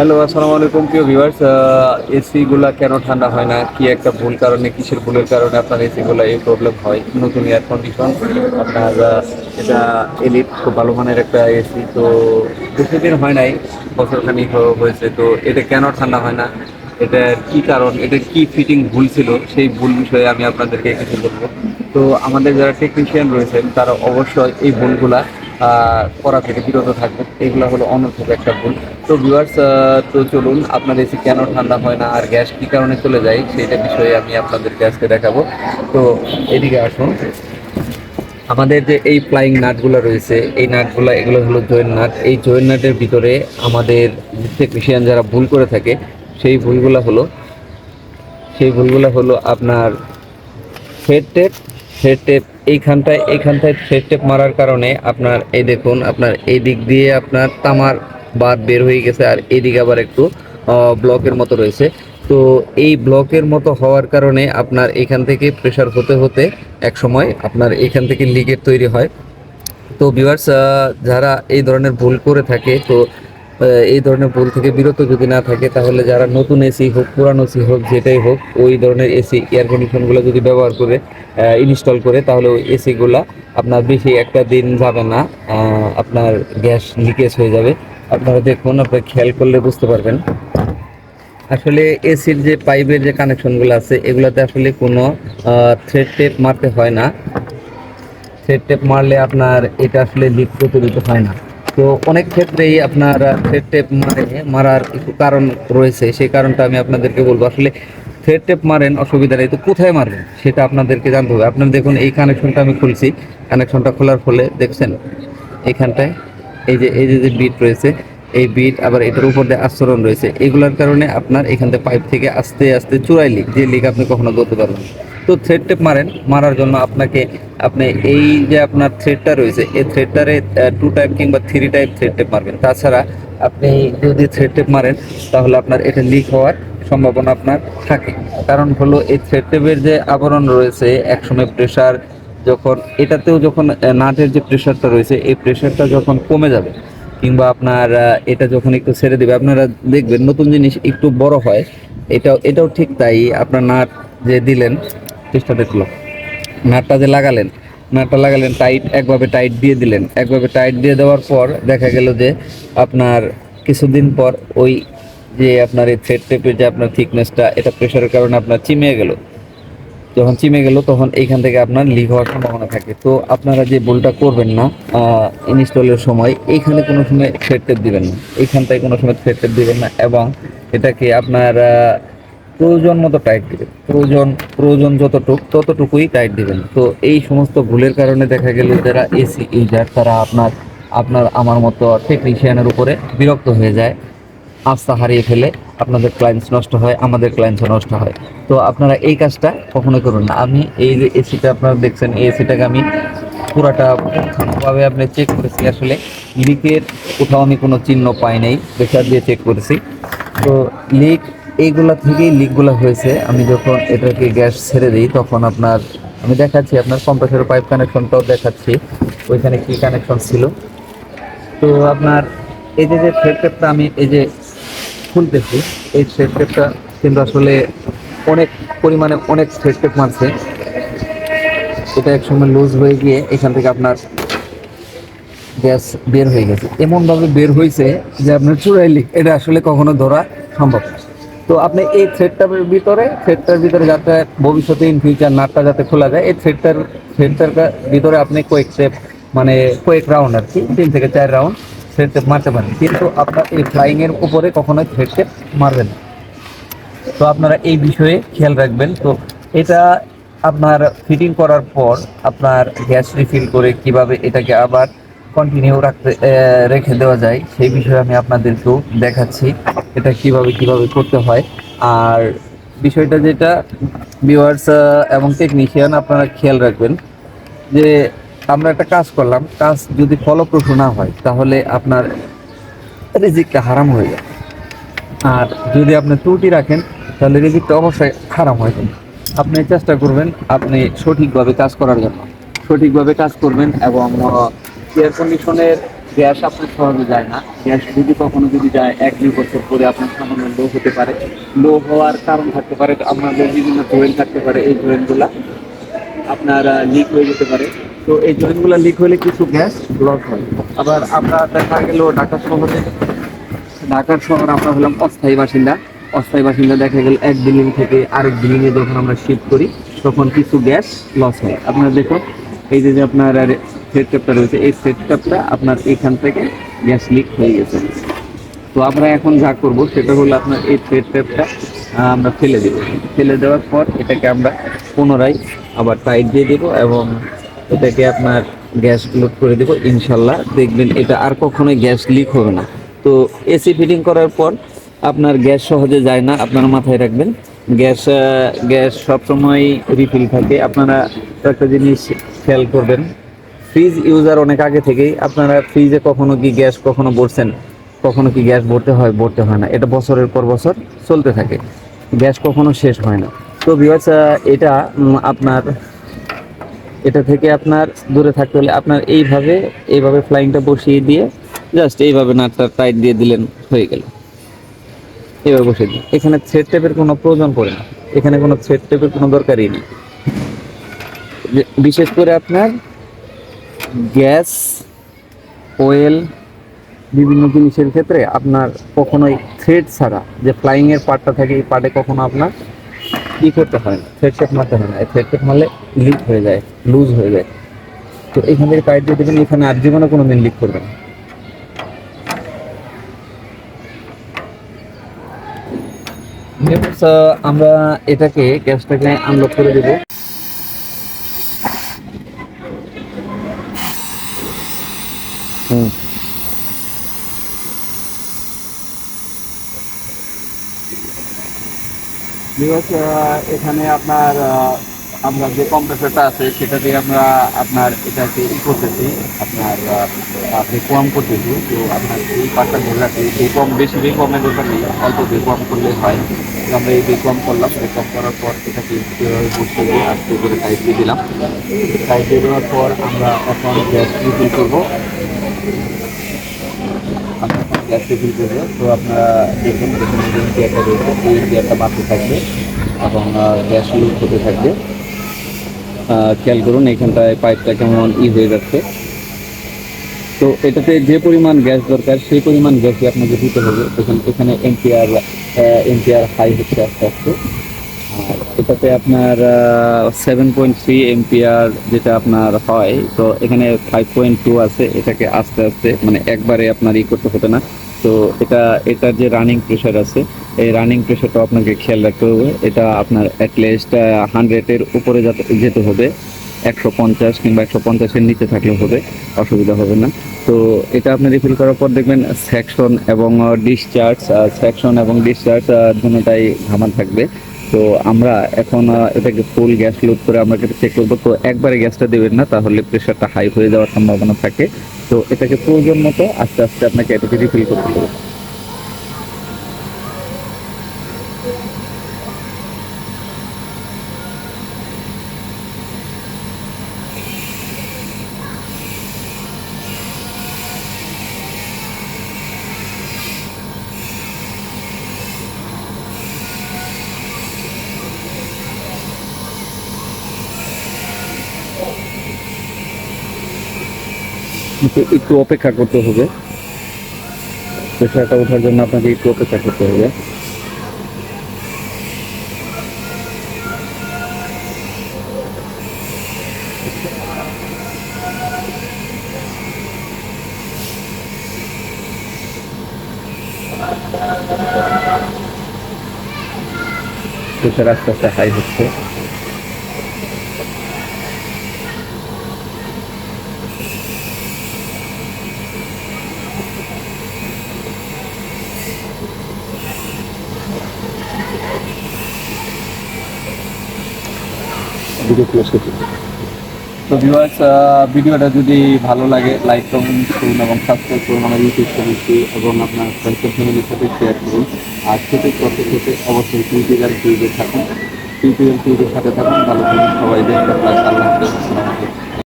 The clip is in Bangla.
হ্যালো, আসসালামু আলাইকুম। প্রিয় ভিউয়ার্স এসিগুলা কেন ঠান্ডা হয় না? কি একটা ভুল কারণে, কিসের ভুলের কারণে আপনার এসিগুলো এই প্রবলেম হয়? নতুন এয়ার কন্ডিশন আপনার এটা এলিট খুব ভালো মানের একটা এসি তো বেশি হয় নাই, বছরখানিক হ- হয়েছে। তো এটা কেন ঠান্ডা হয় না? এটা কি কারণ? এটা কি ফিটিং ভুল ছিল? সেই ভুল বিষয়ে আমি আপনাদেরকে কিছু বলব। তো আমাদের যারা টেকনিশিয়ান রয়েছেন, তারা অবশ্যই এই ভুলগুলা করা থেকে বিরত থাকবেন। এগুলো হলো অনর্থক একটা ভুল। তো ভিউয়ার্স তো চলুন আপনার এসি কেন ঠান্ডা হয় না আর গ্যাস কী কারণে চলে যায় সেইটা বিষয়ে আমি আপনাদেরকে আজকে দেখাবো। তো এদিকে আসুন। আমাদের যে এই ফ্লাইং নাটগুলো রয়েছে, এই নাটগুলো এগুলো হলো জয়েন নাট এই জয়েন নাটের ভিতরে আমাদের টেকনিশিয়ান যারা ভুল করে থাকে, সেই ভুলগুলো হলো, সেই ভুলগুলো হলো আপনার থ্রেড টেপ থ্রেড টেপ এইখানটায় এইখানটায় থ্রেড টেপ মারার কারণে আপনার এই দেখুন, আপনার এই দিক দিয়ে আপনার তামার বাদ বের হয়ে গেছে আর এদিকে আবার একটু ব্লকের মতো রয়েছে। তো এই ব্লকের মতো হওয়ার কারণে আপনার এখান থেকে প্রেশার হতে হতে এক সময় আপনার এখান থেকে লিকের তৈরি হয়। তো ভিউয়ার্স যারা এই ধরনের ভুল করে থাকে, তো এই ধরনের ভুল থেকে বিরত যদি না থাকে, তাহলে যারা নতুন এসি হোক, পুরানো এসি হোক, যেটাই হোক, ওই ধরনের এসি এয়ার কন্ডিশনগুলো যদি ব্যবহার করে ইনস্টল করে, তাহলে ওই এসিগুলা আপনার বেশি একটা দিন যাবে না আপনার গ্যাস লিকেজ হয়ে যাবে। আপনারা দেখুন আপনারা খেয়াল করলে বুঝতে পারবেন। আসলে এসির যে পাইপের যে কানেকশনগুলো আছে, এগুলোতে আসলে কোনো থ্রেড টেপ মারতে হয় না। থ্রেড টেপ মারলে আপনার এটা আসলে লিক প্রতিরোধ হয় না। তো অনেক ক্ষেত্রেই আপনার থ্রেড টেপ মারে, মারার একটু কারণ রয়েছে, সেই কারণটা আমি আপনাদেরকে বলব। আসলে থ্রেড টেপ মারেন অসুবিধা নেই, তো কোথায় মারবেন সেটা আপনাদেরকে জানতে হবে। আপনারা দেখুন, এই কানেকশনটা আমি খুলছি। কানেকশনটা খোলার ফলে দেখছেন, এখানটায় এই যে এই যে যে বিট রয়েছে, এই বিট আবার এটার উপর দিয়ে আস্তরণ রয়েছে। এগুলোর কারণে আপনার এখান থেকে পাইপ থেকে আস্তে আস্তে চূড়াই লিক যে লিক আপনি কখনো ধরতে পারবেন। তো থ্রেড টেপ মারেন, মারার জন্য আপনাকে, আপনি এই যে আপনার থ্রেডটা রয়েছে, এই থ্রেডটারে টু টাইপ কিংবা থ্রি টাইপ থ্রেড টেপ মারবেন। তাছাড়া আপনি যদি থ্রেড টেপ মারেন, তাহলে আপনার এটা লিক হওয়ার সম্ভাবনা আপনার থাকে। কারণ হলো এই থ্রেড টেপের যে আবরণ রয়েছে, একসময় প্রেশার যখন, এটাতেও যখন নাটের যে প্রেশারটা রয়েছে, এই প্রেশারটা যখন কমে যাবে, কিংবা আপনার এটা যখন একটু ছেড়ে দেবে, আপনারা দেখবেন নতুন জিনিস একটু বড় হয়, এটাও এটাও ঠিক তাই, আপনার নাট যে দিলেন চেষ্টা দেখল। নাটটা যে লাগালেন, নাটটা লাগালেন টাইট একভাবে টাইট দিয়ে দিলেন। একভাবে টাইট দিয়ে দেওয়ার পর দেখা গেল যে আপনার কিছুদিন পর ওই যে আপনার এই থ্রেড টেপের যে আপনার থিকনেসটা এটা প্রেশারের কারণে আপনার চিমে গেল। যখন চিমে গেল, তখন এইখান থেকে আপনার লিক হওয়ার সম্ভাবনা থাকে। তো আপনারা যে ভুলটা করবেন না ইনস্টলের সময়, এইখানে কোনো সময় থ্রেড টেপ দিবেন না। এইখানটায় কোনো সময় থ্রেড টেপ দিবেন না এবং এটাকে আপনার প্রয়োজন মতো টাইট দিবেন। প্রয়োজন প্রয়োজন যতটুক, ততটুকুই টাইট দিবেন। তো এই সমস্ত ভুলের কারণে দেখা গেল যারা এসি ইউজার তারা আপনার আপনার আমার মতো টেকনিশিয়ানের উপরে বিরক্ত হয়ে যায়। আস্থা হারিয়ে ফেলে আপনাদের ক্লায়েন্টস নষ্ট হয়, আমাদের ক্লায়েন্টসও নষ্ট হয়। তো আপনারা এই কাজটা কখনোই করুন না। আমি এই যে এসিটা আপনারা দেখছেন, এই এসিটাকে আমি পুরাটা ভাবে আপনি চেক করেছি। আসলে লিকের কোথাও আমি কোনো চিহ্ন পাই নাই প্রেশার দিয়ে চেক করেছি। তো লিক এইগুলা থেকেই লিকগুলো হয়েছে। আমি যখন এটাকে গ্যাস ছেড়ে দিই, তখন আপনার, আমি দেখাচ্ছি, আপনার কম্প্রেসর পাইপ কানেকশনটাও দেখাচ্ছি, ওইখানে কি কানেকশন ছিল। তো আপনার এই যে যে থ্রেড টেপটা আমি এই যে খুলতেছি, এই থ্রেড টেপটা কিন্তু আসলে অনেক পরিমাণে অনেক থ্রেড টেপ মারছে। এটা এক সময় লুজ হয়ে গিয়ে এখান থেকে আপনার গ্যাস বের হয়ে গেছে। এমনভাবে বের হয়েছে যে আপনার চূড়াই লিক এটা আসলে কখনো ধরা সম্ভব না। তো আপনি এই থ্রেডটার ভিতরে থ্রেডটার ভিতরে যাতে ভবিষ্যতে ইন ফিউচার নাটটা যাতে খোলা যায়, এই থ্রেডটার থ্রেডটার ভিতরে আপনি কয়েক স্টেপ মানে কয়েক রাউন্ড আর কি, তিন থেকে চার রাউন্ড থ্রেড টেপ মারতে পারেন। কিন্তু আপনার এই ফ্লাইংয়ের উপরে কখনোই থ্রেড টেপ মারবেন না। তো আপনারা এই বিষয়ে খেয়াল রাখবেন। তো এটা আপনার ফিটিং করার পর আপনার গ্যাস রিফিল করে কীভাবে এটাকে আবার কন্টিনিউ রাখতে রেখে দেওয়া যায়, সেই বিষয়ে আমি আপনাদেরকেও দেখাচ্ছি। এটা কীভাবে কীভাবে করতে হয়। আর বিষয়টা যেটা ভিউয়ার্স এবং টেকনিশিয়ান আপনারা খেয়াল রাখবেন যে আমরা একটা কাজ করলাম, কাজ যদি ফলপ্রসূ না হয়, তাহলে আপনার রিজিকটা হারাম হয়ে যায়। আর যদি আপনি ত্রুটি রাখেন, তাহলে রিজিকটা অবশ্যই খারাপ হয়ে যাবে আপনি চেষ্টা করবেন আপনি সঠিকভাবে কাজ করার জন্য। সঠিকভাবে কাজ করবেন এবং এয়ার কন্ডিশনের গ্যাস আপনার সহজে যায় না। গ্যাস যদি কখনো যদি যায়, এক দুই বছর পরে আপনার সামান্য লো হতে পারে। লো হওয়ার কারণ থাকতে পারে, আপনাদের বিভিন্ন জয়েন্ট থাকতে পারে। এই জয়েন্টগুলা আপনার লিক হয়ে যেতে পারে। তো এই জয়েন্টগুলো লিক হলে কিছু গ্যাস লস হয়। আবার আমরা দেখা গেল ঢাকা শহরে, ঢাকার শহর আমরা হলাম অস্থায়ী বাসিন্দা। অস্থায়ী বাসিন্দা দেখা গেল এক বিল্ডিং থেকে আরেক বিল্ডিং এ যখন আমরা শিফট করি, তখন কিছু গ্যাস লস হয়। আপনারা দেখুন, এই যে আপনার সেট রয়েছে, এই সেট আপনার এখান থেকে গ্যাস লিক হয়ে গেছে। তো আমরা এখন যা করব সেটা হলো আপনার এই থ্রেড ট্যাপটা আমরা ফেলে দেব। ফেলে দেওয়ার পর এটাকে আমরা পুনরায় আবার টাইট দিয়ে দেবো এবং এটাকে আপনার গ্যাস লোড করে দেবো, ইনশাল্লাহ। দেখবেন এটা আর কখনোই গ্যাস লিক হবে না। তো এসি ফিটিং করার পর আপনার গ্যাস সহজে যায় না, আপনারা মাথায় রাখবেন। গ্যাস গ্যাস সবসময় রিফিল থাকে। আপনারা একটা জিনিস খেয়াল করবেন ফ্রিজ ইউজার অনেক আগে থেকেই আপনারা ফ্রিজে কখনো কি গ্যাস কখনো ভরছেন, কখনো কি গ্যাস ভরতে হয় ভরতে হয় না। এটা বছরের পর বছর চলতে থাকে। গ্যাস কখনো শেষ হয় না। তো বিকজ এটা আপনার, এটা থেকে আপনার দূরে থাকতে হলে আপনার এইভাবে এইভাবে ফ্লাইংটা বসিয়ে দিয়ে জাস্ট এইভাবে নাটটা টাইট দিয়ে দিলেন, হয়ে গেল। এইভাবে বসিয়ে দিন এখানে থ্রেড টেপের কোনো প্রয়োজন পড়ে না। এখানে কোনো থ্রেড টেপের কোনো দরকারই নেই। বিশেষ করে আপনার গ্যাস অয়েল বিভিন্ন জিনিসের ক্ষেত্রে আপনার কখনোই থ্রেড ছাড়া যে ফ্লাইংয়ের পার্টটা থাকে, এই পার্টে কখনো আপনার কি করতে হয় না। থ্রেড টেপ মারতে হয় না। এই থ্রেড টেপ মারলে লিক হয়ে যায় লুজ হয়ে যায়। তো এখান থেকে টাইট দিয়ে দেবেন, এখানে আর জীবনে কোনো দিন লিক করবে না আমরা এটাকে গ্যাসটাকে আনলক করে দেবো। এখানে আপনার আমরা যে কম্প্রেসারটা আছে, সেটা দিয়ে আমরা আপনার এটাকে ই করতেছি। আপনার বেকম করতেছি। তো আপনার এই পার্টটা ধরে রাখি বেকম বেশি বেকমের দরকার নেই, অল্প বেকম করলে হয়। তো আমরা এই বেকম করলাম বেকম করার পর এটাকে কীভাবে দিয়ে আস্তে করে টাইট দিয়ে দিলাম। টাইট দিয়ে দেওয়ার পর আমরা এখন গ্যাস রিফিল করব। আমরা এখন গ্যাস করব তো আপনারা দেখুন এখানে যে রয়েছে এই ইন্ডিয়াটা বাড়তে থাকবে এবং গ্যাস ইউজ হতে থাকবে খেয়াল করুন এখানটায় পাইপটা কেমন ই হয়ে যাচ্ছে তো এটাতে যে পরিমাণ গ্যাস দরকার সেই পরিমাণ গ্যাসই আপনাকে দিতে হবে এখানে এখানে এমপিআর এমপিআর হাই হচ্ছে আস্তে আস্তে আর এটাতে আপনার সেভেন পয়েন্ট থ্রি এমপিআর যেটা আপনার হয়, তো এখানে ফাইভ পয়েন্ট টু আছে, এটাকে আস্তে আস্তে মানে একবারে আপনার ই করতে হবে না। তো এটা এটার যে রানিং প্রেশার আছে, এই রানিং প্রেশারটা আপনাকে খেয়াল রাখতে হবে। এটা আপনার অ্যাটলিস্ট হান্ড্রেডের উপরে যাতে যেতে হবে, একশো পঞ্চাশ কিংবা একশো পঞ্চাশের নিচে থাকলে হবে, অসুবিধা হবে না। তো এটা আপনি রিফিল করার পর দেখবেন সেকশন এবং ডিসচার্জ সেকশন এবং ডিসচার্জ দুটোটাই ঘামা থাকবে। তো আমরা এখন এটাকে ফুল গ্যাস লোড করে আমরা চেক করব। তো একবারে গ্যাসটা দেবেন না, তাহলে প্রেশারটা হাই হয়ে যাওয়ার সম্ভাবনা থাকে। তো এটাকে প্রয়োজন মতো আস্তে আস্তে আপনাকে এটাকে রিফিল করতে হবে। কিন্তু একটু অপেক্ষা করতে হবে। প্রেশারটা ওঠার জন্য আপনাকে একটু অপেক্ষা করতে হবে। প্রেশার আস্তে আস্তে হাই হচ্ছে। ভিডিও ক্লোজ করতে তো ভিউয়ার্স ভিডিওটা যদি ভালো লাগে লাইক কমেন্ট করুন এবং সাবস্ক্রাইব করুন আমার ইউটিউব চ্যানেলটি এবং আপনার ফ্রেন্ডস ফ্যামিলির সাথে শেয়ার করুন। আর ছোটো করতে থেকে অবশ্যই টিউটোরিয়াল টিউবে থাকুন। টিউটোরিয়াল টিউবের সাথে থাকুন, ভালো থাকুন সবাই। দেখতে প্লাস আল্লাহ